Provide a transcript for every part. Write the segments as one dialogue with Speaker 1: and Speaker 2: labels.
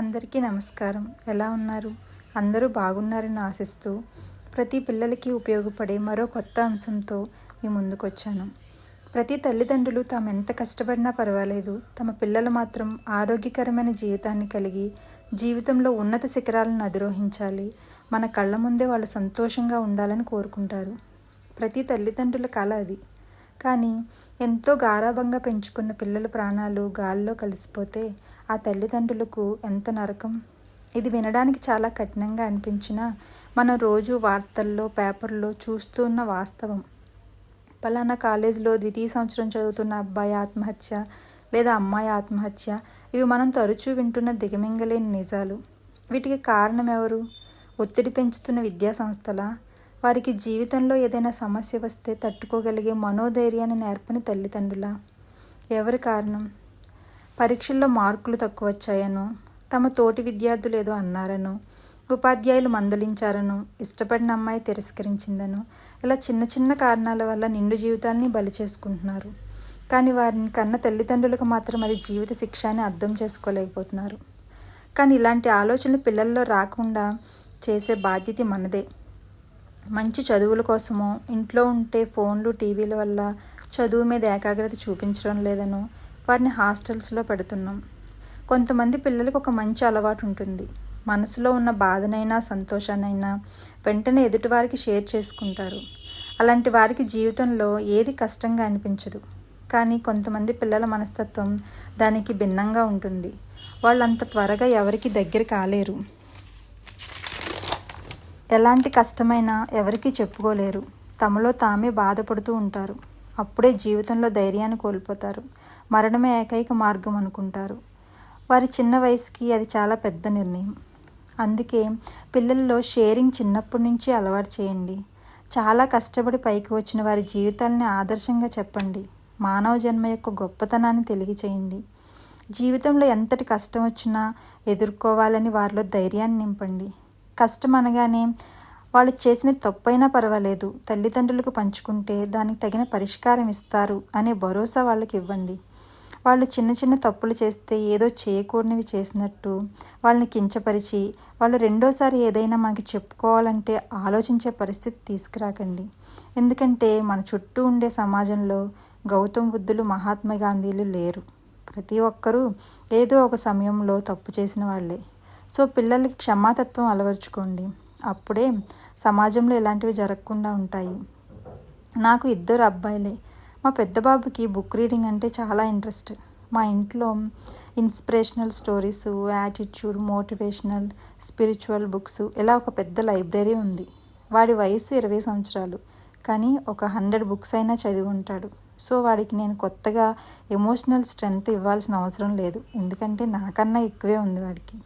Speaker 1: అందరికీ నమస్కారం. ఎలా ఉన్నారు? అందరూ బాగున్నారని ఆశిస్తూ ప్రతి పిల్లలకి ఉపయోగపడే మరో కొత్త అంశంతో మీ ముందుకొచ్చాను. ప్రతి తల్లిదండ్రులు తాము ఎంత కష్టపడినా పర్వాలేదు. తమ పిల్లలు మాత్రం ఆరోగ్యకరమైన జీవితాన్ని కలిగి జీవితంలో ఉన్నత శిఖరాలను అధిరోహించాలి. మన కళ్ళ ముందే వాళ్ళు సంతోషంగా ఉండాలని కోరుకుంటారు. ప్రతి తల్లిదండ్రుల కళ అది. కానీ ఎంతో గారాబంగా పెంచుకున్న పిల్లల ప్రాణాలు గాల్లో కలిసిపోతే ఆ తల్లిదండ్రులకు ఎంత నరకం? ఇది వినడానికి చాలా కఠినంగా అనిపించినా మనం రోజు వార్తల్లో పేపర్లో చూస్తూ ఉన్న వాస్తవం. పలానా కాలేజీలో ద్వితీయ సంవత్సరం చదువుతున్న అబ్బాయి ఆత్మహత్య లేదా అమ్మాయి ఆత్మహత్య ఇవి మనం తరచూ వింటున్న దిగమింగలేని నిజాలు. వీటికి కారణం ఎవరు? ఒత్తిడి పెంచుతున్న విద్యా సంస్థల వారికి జీవితంలో ఏదైనా సమస్య వస్తే తట్టుకోగలిగే మనోధైర్యాన్ని నేర్పని తల్లిదండ్రుల. ఎవరి కారణం? పరీక్షల్లో మార్కులు తక్కువ వచ్చాయనో తమ తోటి విద్యార్థులు ఏదో అన్నారనో ఉపాధ్యాయులు మందలించారనో ఇష్టపడిన అమ్మాయి తిరస్కరించిందనో ఇలా చిన్న చిన్న కారణాల వల్ల నిండు జీవితాన్ని బలి చేసుకుంటున్నారు. కానీ వారిని కన్న తల్లిదండ్రులకు మాత్రం అది జీవిత శిక్ష అని అర్థం చేసుకోలేకపోతున్నారు. కానీ ఇలాంటి ఆలోచనలు పిల్లల్లో రాకుండా చేసే బాధ్యత మనదే. మంచి చదువుల కోసమో ఇంట్లో ఉంటే ఫోన్లు టీవీల వల్ల చదువు మీద ఏకాగ్రత చూపించడం లేదనో వారిని హాస్టల్స్లో పెడుతున్నాం. కొంతమంది పిల్లలకు ఒక మంచి అలవాటు ఉంటుంది. మనసులో ఉన్న బాధనైనా సంతోషాన్నైనా వెంటనే ఎదుటివారికి షేర్ చేసుకుంటారు. అలాంటి వారికి జీవితంలో ఏది కష్టంగా అనిపించదు. కానీ కొంతమంది పిల్లల మనస్తత్వం దానికి భిన్నంగా ఉంటుంది. వాళ్ళంత త్వరగా ఎవరికి దగ్గర కాలేరు. ఎలాంటి కష్టమైనా ఎవరికీ చెప్పుకోలేరు. తమలో తామే బాధపడుతూ ఉంటారు. అప్పుడే జీవితంలో ధైర్యాన్ని కోల్పోతారు. మరణమే ఏకైక మార్గం అనుకుంటారు. వారి చిన్న వయసుకి అది చాలా పెద్ద నిర్ణయం. అందుకే పిల్లల్లో షేరింగ్ చిన్నప్పటి నుంచి అలవాటు చేయండి. చాలా కష్టపడి పైకి వచ్చిన వారి జీవితాలని ఆదర్శంగా చెప్పండి. మానవ జన్మ యొక్క గొప్పతనాన్ని తెలియచేయండి జీవితంలో ఎంతటి కష్టం వచ్చినా ఎదుర్కోవాలని వారిలో ధైర్యాన్ని నింపండి. కష్టం అనగానే వాళ్ళు చేసిన తప్పైనా పర్వాలేదు. తల్లిదండ్రులకు పంచుకుంటే దానికి తగిన పరిష్కారం ఇస్తారు అనే భరోసా వాళ్ళకి ఇవ్వండి. వాళ్ళు చిన్న చిన్న తప్పులు చేస్తే ఏదో చేయకూడనివి చేసినట్టు వాళ్ళని కించపరిచి వాళ్ళు రెండోసారి ఏదైనా మనకి చెప్పుకోవాలంటే ఆలోచించే పరిస్థితి తీసుకురాకండి. ఎందుకంటే మన చుట్టూ ఉండే సమాజంలో గౌతమ్ బుద్ధులు మహాత్మా గాంధీలు లేరు. ప్రతి ఒక్కరూ ఏదో ఒక సమయంలో తప్పు చేసిన వాళ్ళే. సో పిల్లలకి క్షమాతత్వం అలవరుచుకోండి. అప్పుడే సమాజంలో ఇలాంటివి జరగకుండా ఉంటాయి. నాకు ఇద్దరు అబ్బాయిలే. మా పెద్ద బాబుకి బుక్ రీడింగ్ అంటే చాలా ఇంట్రెస్ట్. మా ఇంట్లో inspirational stories attitude motivational spiritual books ఇలా ఒక పెద్ద లైబ్రరీ ఉంది. వాడి వయసు ఇరవై సంవత్సరాలు. కానీ ఒక హండ్రెడ్ బుక్స్ అయినా చదివి ఉంటాడు. సో వాడికి నేను కొత్తగా ఎమోషనల్ స్ట్రెంగ్త్ ఇవ్వాల్సిన అవసరం లేదు. ఎందుకంటే నాకన్నా ఎక్కువే ఉంది వాడికి.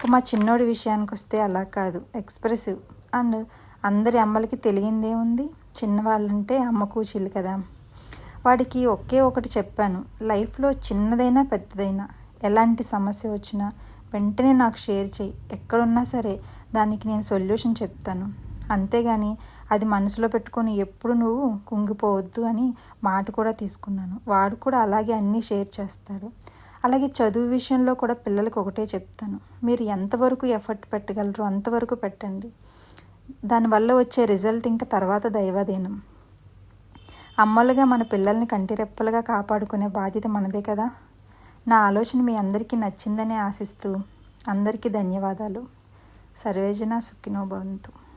Speaker 1: ఇక మా చిన్నోడి విషయానికి వస్తే అలా కాదు. ఎక్స్ప్రెసివ్ అండ్ అందరి అమ్మలకి తెలియందే ఉంది. చిన్నవాళ్ళంటే అమ్మ కూచిళ్ళు కదా. వాడికి ఒకే ఒకటి చెప్పాను. లైఫ్లో చిన్నదైనా పెద్దదైనా ఎలాంటి సమస్య వచ్చినా వెంటనే నాకు షేర్ చేయి ఎక్కడున్నా సరే దానికి నేను సొల్యూషన్ చెప్తాను. అంతేగాని అది మనసులో పెట్టుకొని ఎప్పుడు నువ్వు కుంగిపోవద్దు అని మాట కూడా తీసుకున్నాను. వాడు కూడా అలాగే అన్నీ షేర్ చేస్తాడు. అలాగే చదువు విషయంలో కూడా పిల్లలకు ఒకటే చెప్తాను. మీరు ఎంతవరకు ఎఫర్ట్ పెట్టగలరో అంతవరకు పెట్టండి. దానివల్ల వచ్చే రిజల్ట్ ఇంకా తర్వాత దైవాధీనం. అమ్మలుగా మన పిల్లల్ని కంటిరెప్పలుగా కాపాడుకునే బాధ్యత మనదే కదా. నా ఆలోచన మీ అందరికీ నచ్చిందని ఆశిస్తూ అందరికీ ధన్యవాదాలు. సర్వేజన సుఖినో భవంతు.